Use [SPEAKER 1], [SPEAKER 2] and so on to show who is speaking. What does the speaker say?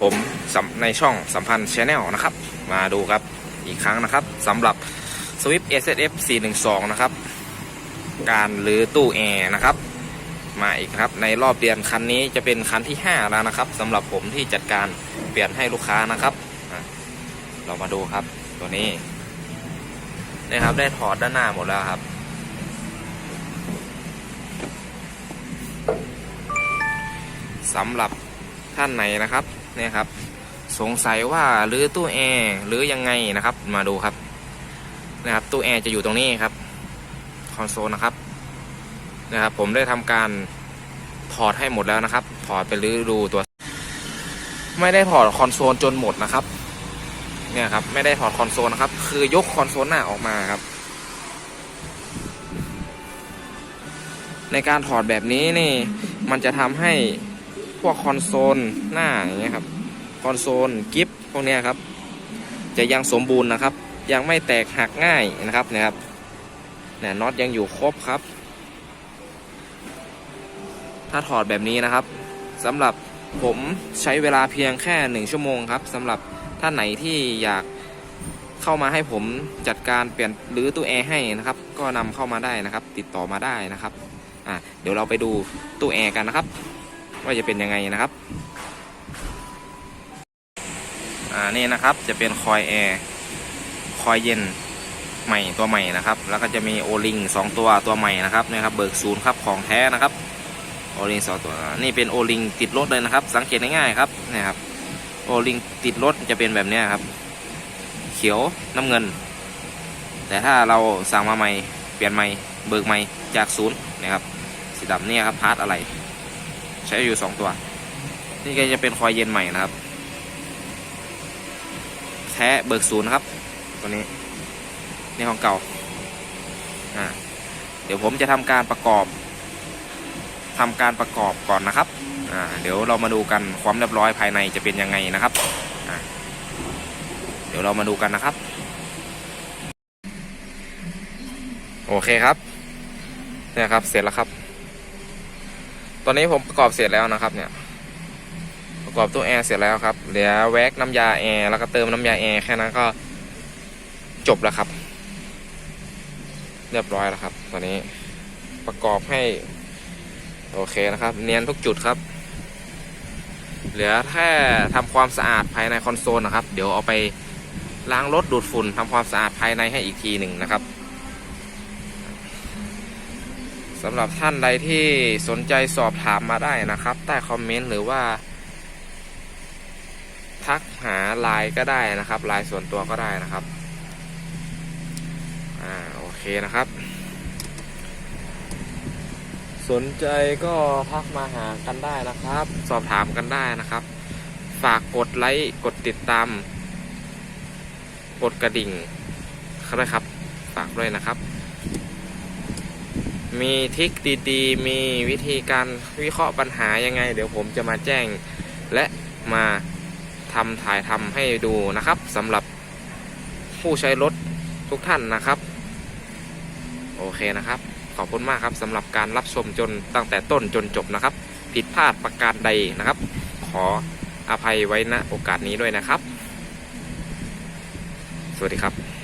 [SPEAKER 1] ผมในช่องสัมพันธ์ชแนลนะครับ มาดูครับอีกครั้งนะครับสำหรับ Swift SSF 412 นะครับ การรื้อตู้แอร์นะครับ มาอีกครับ ในรอบเดือนคันนี้จะเป็นคันที่ 5 แล้วนะครับสำหรับผมที่จัดการเปลี่ยนให้ลูกค้านะครับ เรามาดูครับตัวนี้นี่ครับได้ถอดด้านหน้าหมดแล้วครับ สำหรับท่านไหนนะครับ เนี่ยครับ สงสัยว่าหรือตู้แอร์หรือยังไงนะครับ มาดูครับนะครับ ตู้แอร์จะอยู่ตรงนี้ครับคอนโซลนะครับนะครับ ผมได้ทำการถอดให้หมดแล้วนะครับ ถอดไปรื้อดูตัว ไม่ได้ถอดคอนโซลจนหมดนะครับ เนี่ยครับ ไม่ได้ถอดคอนโซลนะครับ คือยกคอนโซลหน้าออกมาครับ ในการถอดแบบนี้นี่ มันจะทำให้ พวกคอนโซลหน้าอย่างเงี้ยครับ คอนโซลกิฟพวกเนี้ยครับ จะยังสมบูรณ์นะครับ ยังไม่แตกหักง่ายนะครับนี่ยครับเนี่ยน็อตยังอยู่ครบครับ ถ้าถอดแบบนี้นะครับสำหรับผมใช้เวลาเพียงแค่หนึ่งชั่วโมงครับสำหรับท่านไหนที่อยากเข้ามาให้ผมจัดการเปลี่ยนหรือตู้แอร์ให้นะครับ ก็นำเข้ามาได้นะครับ ติดต่อมาได้นะครับอะเดี๋ยวเราไปดูตู้แอร์กันนะครับ ว่าจะเป็นยังไงนะครับ อ่านี่นะครับจะเป็นคอยแอร์คอยเย็นใหม่ตัวใหม่นะครับ แล้วก็จะมีโอลิงสองตัวตัวใหม่นะครับนี่ครับเบิกศูนย์ครับของแท้นะครับโอลิงสองตัวนี่เป็นโอลิงติดรถเลยนะครับ สังเกตง่ายๆครับนี่ครับโอลิงติดรถจะเป็นแบบนี้ครับ เขียวน้ำเงิน แต่ถ้าเราสั่งมาใหม่เปลี่ยนใหม่เบิกใหม่จากศูนย์นะครับสีดำนี่ครับพาร์ทอะไร ใช้อยู่สองตัว นี่ก็จะเป็นคอยเย็นใหม่นะครับ แท้เบิกศูนย์ครับ ตัวนี้นี่ของเก่าอ่าเดี๋ยวผมจะทำการประกอบทำการประกอบก่อนนะครับอ่าเดี๋ยวเรามาดูกันความเรียบร้อยภายในจะเป็นยังไงนะครับอ่าเดี๋ยวเรามาดูกันนะครับ โอเคครับเนี่ยครับ เสร็จแล้วครับ อนนี้ผมประกอบเสร็จแล้วนะครับเนี่ย ประกอบตู้แอร์เสร็จแล้วครับ เหลือแว็กน้ำยาแอร์แล้วก็เติมน้ำยาแอร์แค่นั้นก็จบแล้วครับ เรียบร้อยแล้วครับ ตอนนี้ประกอบให้โอเคนะครับ เนียนทุกจุดครับ เหลือแค่ทำความสะอาดภายในคอนโซลนะครับ เดี๋ยวเอาไปล้างรถดูดฝุ่นทำความสะอาดภายในให้อีกทีหนึ่งนะครับ สำหรับท่านใดที่สนใจสอบถามมาได้นะครับ ใต้คอมเมนต์หรือว่า ทักหาไลน์ก็ได้นะครับไลน์ส่วนตัวก็ได้นะครับ อ่าโอเคนะครับ สนใจก็ทักมาหากันได้นะครับ สอบถามกันได้นะครับ ฝากกดไลค์กดติดตาม กดกระดิ่งด้วยครับฝากด้วยนะครับ มีทิคดีๆ มีวิธีการวิเคราะห์ปัญหายังไง เดี๋ยวผมจะมาแจ้ง และมาทำถ่ายทำให้ดูนะครับสำหรับผู้ใช้รถทุกท่านนะครับ โอเคนะครับ ขอบคุณมากครับสำหรับการรับชมจนตั้งแต่ต้นจนจบนะครับ ผิดพลาดประการใดนะครับ ขออภัยไว้ณโอกาสนี้ด้วยนะครับ สวัสดีครับ